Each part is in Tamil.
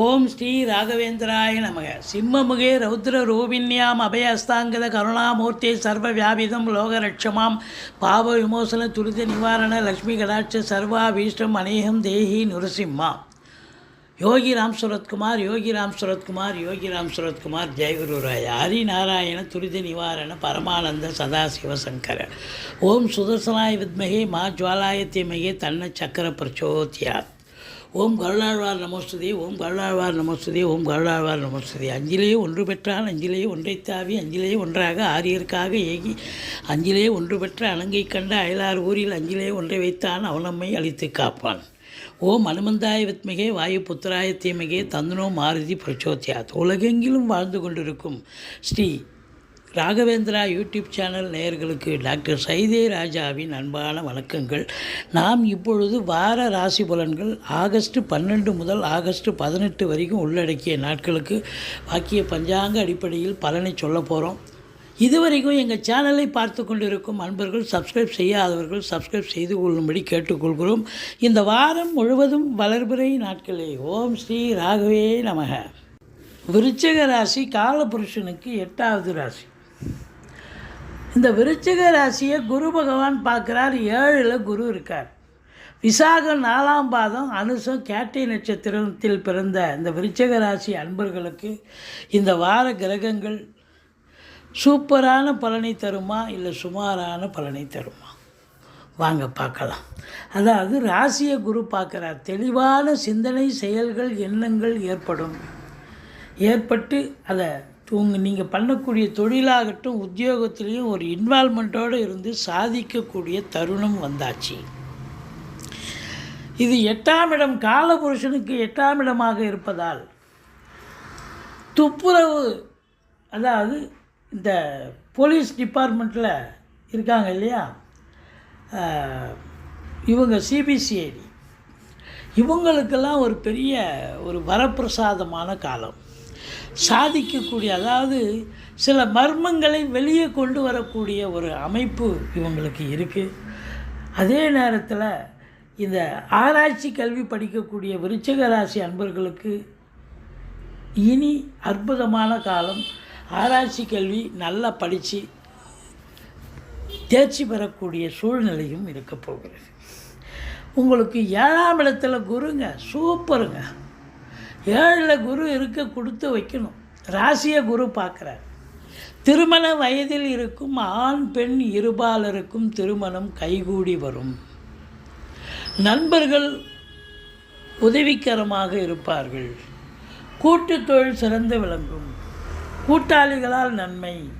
ஓம் ஸ்ரீ ராகவேந்திராய நமக. சிம்மமுகே ரௌத்ர ரூபிண்யாம் அபயஸ்தாங்கத கருணாமூர்த்தி சர்வ வியாபிதம் லோகரட்சமாம். பாவ விமோசன துரித நிவாரண லக்ஷ்மி கடாட்ச சர்வாபீஷ்டம் அநேகம் தேஹி நுரசிம்மா. யோகி ராம் சுரத்குமார் யோகி ராம் சுரத்குமார் யோகி ராம் சுரத்குமார் ஜெயகுருராய ஹரிநாராயண துரித நிவாரண பரமானந்த சதாசிவ சங்கர ஓம் சுதர்சனாய வித்மகே மா ஜுவாலாயத்தியமகே தன்ன சக்கர பிரச்சோத்யாத். ஓம் கருளாழ்வார் நமோஸ்துதி ஓம் கருளாழ்வார் நமோஸ்துதி ஓம் கருளாழ்வார் நமோஸ்துதி. அஞ்சிலேயே ஒன்று பெற்றால் அஞ்சிலேயே ஒன்றை தாவி அஞ்சிலேயே ஒன்றாக ஆரியருக்காக ஏகி அஞ்சிலேயே ஒன்று பெற்ற அலங்கை கண்ட அயலார் ஊரில் அஞ்சிலேயே ஒன்றை வைத்தான் அவனம்மை அழித்து காப்பான். ஓம் அனுமந்தாய வித்மிகே வாயு புத்திராய தீமிகே தந்தனோ மாருதி பிரச்சோத்தியாத் உலகெங்கிலும் வாழ்ந்து கொண்டிருக்கும் ஸ்ரீ ராகவேந்திரா யூடியூப் சேனல் நேயர்களுக்கு டாக்டர் சைதே ராஜாவின் அன்பான வணக்கங்கள். நாம் இப்பொழுது வார ராசி பலன்கள் ஆகஸ்ட் பன்னெண்டு முதல் ஆகஸ்ட் பதினெட்டு வரைக்கும் உள்ளடக்கிய நாட்களுக்கு வாக்கிய பஞ்சாங்க அடிப்படையில் பலனை சொல்ல போகிறோம் இதுவரைக்கும் எங்கள் சேனலை பார்த்து கொண்டிருக்கும் அன்பர்கள் சப்ஸ்கிரைப் செய்யாதவர்கள் சப்ஸ்கிரைப் செய்து கொள்ளும்படி கேட்டுக்கொள்கிறோம். இந்த வாரம் முழுவதும் வளர்பிறை நாட்களே. ஓம் ஸ்ரீ ராகவே நமக. விருச்சக ராசி காலபுருஷனுக்கு எட்டாவது ராசி. இந்த விருச்சிக ராசியை குரு பகவான் பார்க்குறார். ஏழில் குரு இருக்கார். விசாகம் நாலாம் பாதம் அனுசம் கேட்டை நட்சத்திரத்தில் பிறந்த இந்த விருச்சிக ராசி அன்பர்களுக்கு இந்த வார கிரகங்கள் சூப்பரான பலனை தருமா இல்லை சுமாரான பலனை தருமா? வாங்க பார்க்கலாம். அதாவது ராசியை குரு பார்க்குறார். தெளிவான சிந்தனை செயல்கள் எண்ணங்கள் ஏற்படும். ஏற்பட்டு அதை உங்க நீங்கள் பண்ணக்கூடிய தொழிலாகட்டும் உத்தியோகத்திலையும் ஒரு இன்வால்மெண்ட்டோடு இருந்து சாதிக்கக்கூடிய தருணம் வந்தாச்சு. இது எட்டாம் இடம் காலபுருஷனுக்கு எட்டாம் இடமாக இருப்பதால் துப்புரவு அதாவது இந்த போலீஸ் டிபார்ட்மெண்ட்டில் இருக்காங்க இல்லையா? இவங்க சிபிசிஐடி இவங்களுக்கெல்லாம் ஒரு பெரிய ஒரு வரப்பிரசாதமான காலம். சாதிக்கக்கூடிய அதாவது சில மர்மங்களை வெளியே கொண்டு வரக்கூடிய ஒரு அமைப்பு இவங்களுக்கு இருக்குது அதே நேரத்தில் இந்த ஆராய்ச்சி கல்வி படிக்கக்கூடிய விருச்சக ராசி அன்பர்களுக்கு இனி அற்புதமான காலம். ஆராய்ச்சி கல்வி நல்லா படித்து தேர்ச்சி பெறக்கூடிய சூழ்நிலையும் இருக்க போகிறது. உங்களுக்கு ஏழாம் இடத்துல குருங்க சூப்பருங்க. ஏழில் குரு இருக்க கொடுத்து வைக்கணும். ராசியை குரு பார்க்குறார். திருமண வயதில் இருக்கும் ஆண் பெண் இருபாலருக்கும் திருமணம் கைகூடி வரும். நண்பர்கள் உதவிக்கரமாக இருப்பார்கள். கூட்டு தொழில் சிறந்து விளங்கும். கூட்டாளிகளால் நன்மை.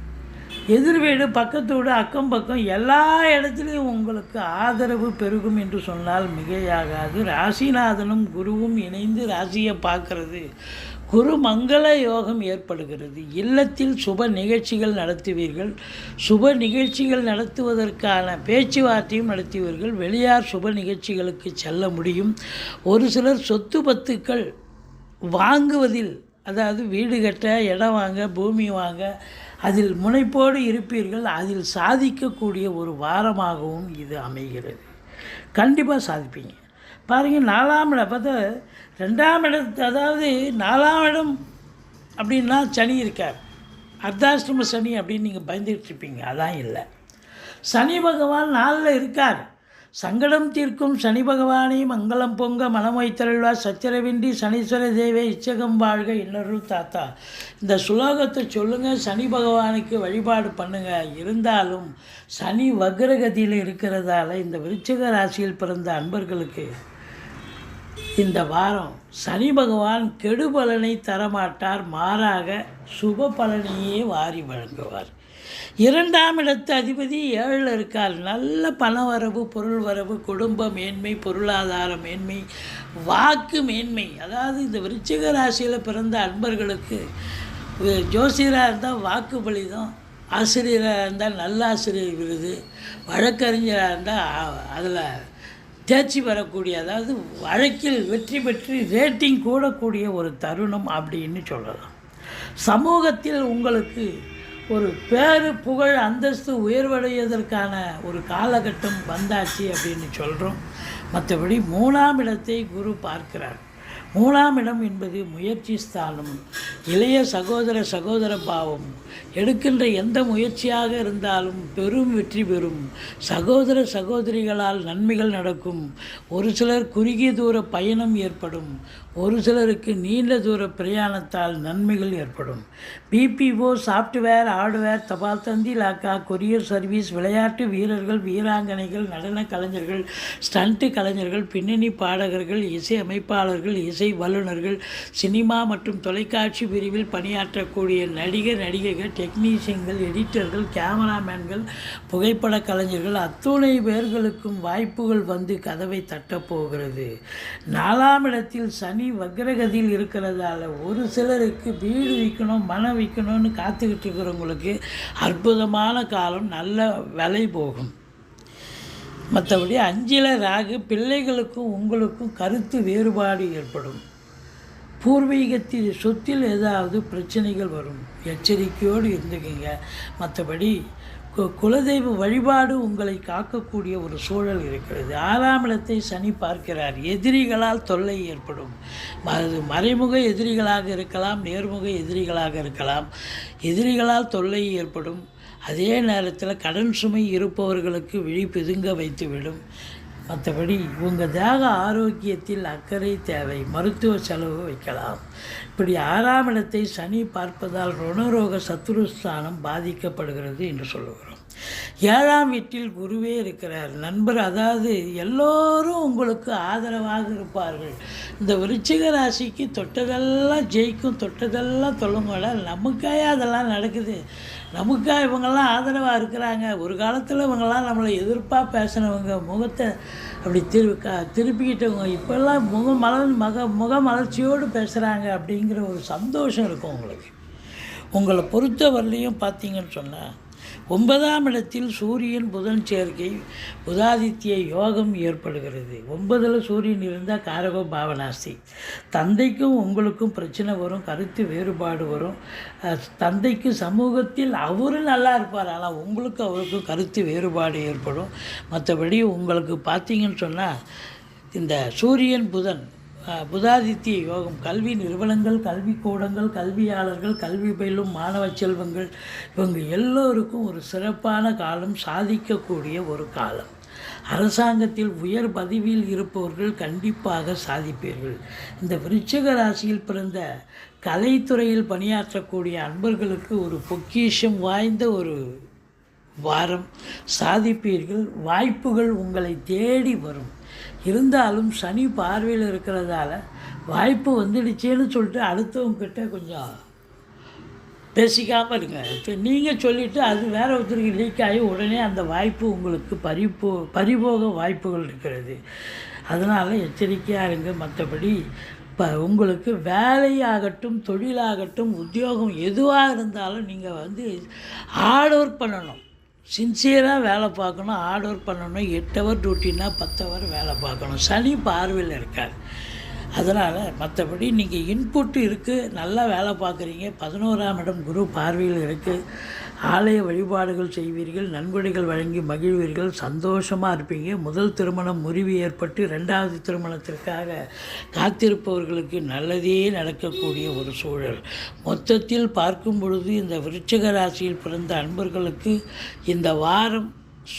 எதிர் வீடு பக்கத்து வீடு அக்கம் பக்கம் எல்லா இடத்துலையும் உங்களுக்கு ஆதரவு பெருகும் என்று சொன்னால் மிகையாகாது. ராசிநாதனும் குருவும் இணைந்து ராசியை பார்க்கறது. குரு மங்கள யோகம் ஏற்படுகிறது. இல்லத்தில் சுப நிகழ்ச்சிகள் நடத்துவீர்கள். சுப நிகழ்ச்சிகள் நடத்துவதற்கான பேச்சுவார்த்தையும் நடத்துவீர்கள். வெளியார் சுப நிகழ்ச்சிகளுக்கு செல்ல முடியும். ஒரு சிலர் சொத்து பத்துக்கள் வாங்குவதில் அதாவது வீடு கட்ட இடம் வாங்க பூமி வாங்க அதில் முனைப்போடு இருப்பீர்கள். அதில் சாதிக்கக்கூடிய ஒரு வாரமாகவும் இது அமைகிறது. கண்டிப்பாக சாதிப்பீங்க. பாருங்கள் நாலாம் இடம் பார்த்தா ரெண்டாம் இடத்து அதாவது நாலாம் இடம் அப்படின்னா சனி இருக்கார். அர்த்தாஷ்டம சனி அப்படின்னு நீங்கள் பயந்துகிட்டு இருப்பீங்க. அதான் இல்லை. சனி பகவான் நாளில் இருக்கார். சங்கடம் தீர்க்கும் சனி பகவானை மங்களம் பொங்க மனம் வைத்தருள்வா சச்சரவின்றி சனீஸ்வர தேவை இச்சகம் வாழ்க இன்னொருள் தாத்தா. இந்த சுலோகத்தை சொல்லுங்கள் சனி பகவானுக்கு வழிபாடு பண்ணுங்கள் இருந்தாலும் சனி வக்ரகதியில் இருக்கிறதால இந்த விருச்சிக ராசியில் பிறந்த அன்பர்களுக்கு இந்த வாரம் சனி பகவான் கெடு பலனை தரமாட்டார். மாறாக சுப பலனையே வாரி வழங்குவார். இரண்டாம் இடத்து அதிபதி ஏழில் இருக்கால் நல்ல பண வரவு பொருள் வரவு குடும்ப மேன்மை பொருளாதார மேன்மை வாக்கு மேன்மை. அதாவது இந்த விருச்சிக ராசியில் பிறந்த அன்பர்களுக்கு ஜோசியராக இருந்தால் வாக்கு பலிதம் ஆசிரியராக இருந்தால் நல்ல ஆசிரியர் விருது வழக்கறிஞராக இருந்தால் அதில் தேர்ச்சி பெறக்கூடிய அதாவது வழக்கில் வெற்றி பெற்று ரேட்டிங் கூடக்கூடிய ஒரு தருணம் அப்படின்னு சொல்லலாம். சமூகத்தில் உங்களுக்கு ஒரு பேரு புகழ் அந்தஸ்து உயர்வடைவதற்கான ஒரு காலகட்டம் வந்தாச்சு அப்படின்னு சொல்கிறோம் மற்றபடி மூணாம் இடத்தை குரு பார்க்கிறார். மூணாம் இடம் என்பது முயற்சி ஸ்தானம். இளைய சகோதர சகோதர பாவம். எடுக்கின்ற எந்த முயற்சியாக இருந்தாலும் பெரும் வெற்றி பெறும். சகோதர சகோதரிகளால் நன்மைகள் நடக்கும். ஒரு சிலர் குறுகிய தூர பயணம் ஏற்படும். ஒரு சிலருக்கு நீண்ட தூர பிரயாணத்தால் நன்மைகள் ஏற்படும். பிபிஓ சாஃப்ட்வேர் ஹார்ட்வேர் தபால் தந்தி லாக்கா கொரியர் சர்வீஸ் விளையாட்டு வீரர்கள் வீராங்கனைகள் நடன கலைஞர்கள் ஸ்டண்ட்டு கலைஞர்கள் பின்னணி பாடகர்கள் இசை அமைப்பாளர்கள் இசை வல்லுநர்கள் சினிமா மற்றும் தொலைக்காட்சி பிரிவில் பணியாற்றக்கூடிய நடிகர் நடிகைகள் டெக்னீஷியன்கள் எடிட்டர்கள் கேமராமேன்கள் புகைப்பட கலைஞர்கள் அத்துணை பேர்களுக்கும் வாய்ப்புகள் வந்து கதவை தட்டப்போகிறது. நாலாம் இடத்தில் சனி வக்ரகதியில் இருக்கிறதால ஒரு சிலருக்கு வீடு விற்கணும் மனம் விற்கணும்னு காத்துக்கிட்டு இருக்கிறவங்களுக்கு அற்புதமான காலம் நல்ல விலை போகும். மற்றபடி அஞ்சில ராகு பிள்ளைகளுக்கும் உங்களுக்கும் கருத்து வேறுபாடு ஏற்படும். பூர்வீகத்தில் சொத்தில் ஏதாவது பிரச்சனைகள் வரும். எச்சரிக்கையோடு இருந்துக்கிங்க. மற்றபடி கு- குலதெய்வ வழிபாடு உங்களை காக்கக்கூடிய ஒரு சூழல் இருக்கிறது. ஆறாம் இடத்தை சனி பார்க்கிறார். எதிரிகளால் தொல்லை ஏற்படும். அது மறைமுக எதிரிகளாக இருக்கலாம் நேர்முக எதிரிகளாக இருக்கலாம். எதிரிகளால் தொல்லை ஏற்படும். அதே நேரத்தில் கடன் சுமை இருப்பவர்களுக்கு விழி பிதுங்க வைத்துவிடும். மற்றபடி உங்கள் தேக ஆரோக்கியத்தில் அக்கறை தேவை மருத்துவ செலவு வைக்கலாம். இப்படி ஆறாம் இடத்தை சனி பார்ப்பதால் ருணரோக சத்துருஸ்தானம் பாதிக்கப்படுகிறது என்று சொல்லுகிறோம். ஏழாம் வீட்டில் குருவே இருக்கிறார். நண்பர் அதாவது எல்லோரும் உங்களுக்கு ஆதரவாக இருப்பார்கள். இந்த விருச்சிக ராசிக்கு தொட்டதெல்லாம் ஜெயிக்கும் தொட்டதெல்லாம் தொல்லுங்கள நமக்காக அதெல்லாம் நடக்குது. நமக்கா இவங்கெல்லாம் ஆதரவாக இருக்கிறாங்க. ஒரு காலத்தில் இவங்கெல்லாம் நம்மளை எதிர்ப்பாக பேசினவங்க முகத்தை அப்படி திரு க திருப்பிக்கிட்டவங்க இப்போல்லாம் முக மலர் மக முக மலர்ச்சியோடு பேசுகிறாங்க அப்படிங்கிற ஒரு சந்தோஷம் இருக்கும் உங்களுக்கு. உங்களை பொறுத்தவரையிலையும் பார்த்தீங்கன்னு சொன்னால் ஒன்பதாம் இடத்தில் சூரியன் புதன் சேர்க்கை புதாதித்ய யோகம் ஏற்படுகிறது. ஒன்பதில் சூரியன் இருந்தால் காரகோ பாவனாஸ்தி தந்தைக்கும் உங்களுக்கும் பிரச்சனை வரும் கருத்து வேறுபாடு வரும். தந்தைக்கு சமூகத்தில் அவரும் நல்லா இருப்பார் ஆனால் உங்களுக்கும் அவருக்கும் கருத்து வேறுபாடு ஏற்படும். மற்றபடி உங்களுக்கு பார்த்தீங்கன்னு சொன்னால் இந்த சூரியன் புதன் புதாதித்ய யோகம். கல்வி நிறுவனங்கள் கல்விக்கூடங்கள் கல்வியாளர்கள் கல்வி பயிலும் மாணவ செல்வங்கள் இவங்க எல்லோருக்கும் ஒரு சிறப்பான காலம் சாதிக்கக்கூடிய ஒரு காலம். அரசாங்கத்தில் உயர் பதவியில் இருப்பவர்கள் கண்டிப்பாக சாதிப்பீர்கள். இந்த விருச்சிக ராசியில் பிறந்த கலைத்துறையில் பணியாற்றக்கூடிய அன்பர்களுக்கு ஒரு பொக்கிஷம் வாய்ந்த ஒரு வாரம். சாதிப்பீர்கள். வாய்ப்புகள் உங்களை தேடி வரும். இருந்தாலும் சனி பார்வையில் இருக்கிறதால வாய்ப்பு வந்துடுச்சேன்னு சொல்லிட்டு அடுத்தவங்கக்கிட்ட கொஞ்சம் பேசிக்காமல் இருங்க. இப்போ நீங்கள் சொல்லிவிட்டு அது வேறு ஒருத்தருக்கு லீக் ஆகி உடனே அந்த வாய்ப்பு உங்களுக்கு பறிப்போ பறிபோக வாய்ப்புகள் இருக்கிறது. அதனால் எச்சரிக்கையாக இருங்க. மற்றபடி இப்போ உங்களுக்கு வேலையாகட்டும் தொழிலாகட்டும் உத்தியோகம் எதுவாக இருந்தாலும் நீங்கள் வந்து ஹார்ட் ஒர்க் பண்ணணும். சின்சியராக வேலை பார்க்கணும் ஹார்ட் ஒர்க் பண்ணணும் எட்டு ஹவர் டியூட்டின்னா பத்து ஹவர் வேலை பார்க்கணும். சனி பார்வையில் இருக்கார். அதனால் மற்றபடி நீங்கள் இன்புட் இருக்குது நல்லா வேலை பார்க்குறீங்க. பதினோராம் இடம் குரு பார்வையில் இருக்குது ஆலய வழிபாடுகள் செய்வீர்கள் நன்கொடைகள் வழங்கி மகிழ்வீர்கள் சந்தோஷமாக இருப்பீங்க. முதல் திருமணம் முறிவு ஏற்பட்டு ரெண்டாவது திருமணத்திற்காக காத்திருப்பவர்களுக்கு நல்லதே நடக்கக்கூடிய ஒரு சூழல். மொத்தத்தில் பார்க்கும் பொழுது இந்த விருட்சக ராசியில் பிறந்த அன்பர்களுக்கு இந்த வாரம்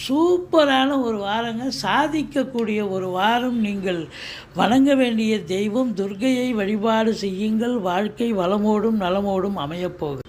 சூப்பரான ஒரு வாரங்க. சாதிக்கக்கூடிய ஒரு வாரம் நீங்கள் வணங்க வேண்டிய தெய்வம். துர்கையை வழிபாடு செய்யுங்கள். வாழ்க்கை வளமோடும் நலமோடும் அமையப்போகுது.